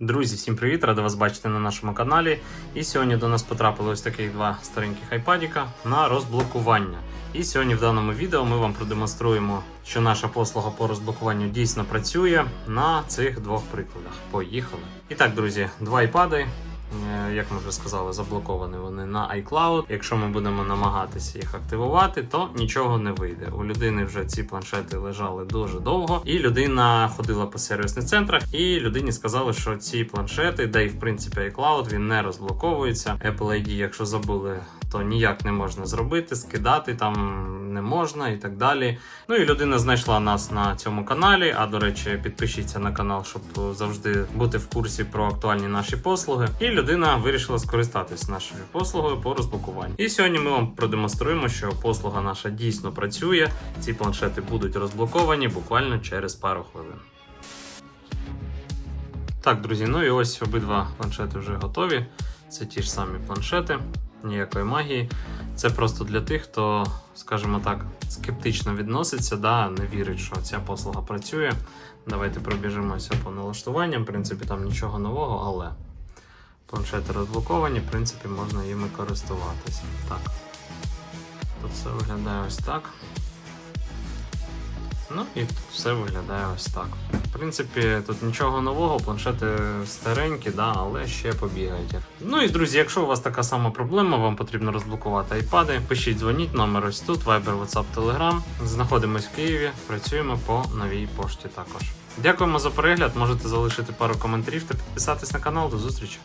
Друзі, всім привіт! Рада вас бачити на нашому каналі. І сьогодні до нас потрапили ось таких два стареньких айпадіка на розблокування. І сьогодні в даному відео ми вам продемонструємо, що наша послуга по розблокуванню дійсно працює на цих двох прикладах. Поїхали! І так, друзі, два айпади. Як ми вже сказали, заблоковані вони на iCloud. Якщо ми будемо намагатися їх активувати, то нічого не вийде. У людини вже ці планшети лежали дуже довго, і людина ходила по сервісних центрах, і людині сказали, що ці планшети, де і в принципі iCloud, він не розблоковується. Apple ID, якщо забули, то ніяк не можна зробити, скидати там не можна і так далі. Ну і людина знайшла нас на цьому каналі. А до речі, підпишіться на канал, щоб завжди бути в курсі про актуальні наші послуги. І людина вирішила скористатись нашою послугою по розблокуванню. І сьогодні ми вам продемонструємо, що послуга наша дійсно працює. Ці планшети будуть розблоковані буквально через пару хвилин. Так, друзі, ну і ось обидва планшети вже готові. Це ті ж самі планшети, ніякої магії. Це просто для тих, хто, скажімо так, скептично відноситься, да, не вірить, що ця послуга працює. Давайте пробіжимося по налаштуванням. В принципі, там нічого нового, але планшети розблоковані, в принципі, можна їми користуватися. Так. Тут все виглядає ось так. Ну і все виглядає ось так. В принципі, тут нічого нового, планшети старенькі, да, але ще побігають. Ну і друзі, якщо у вас така сама проблема, вам потрібно розблокувати айпади, пишіть, дзвоніть, номер ось тут, Viber, WhatsApp, Telegram. Знаходимось в Києві, працюємо по новій пошті також. Дякуємо за перегляд. Можете залишити пару коментарів та підписатись на канал. До зустрічі!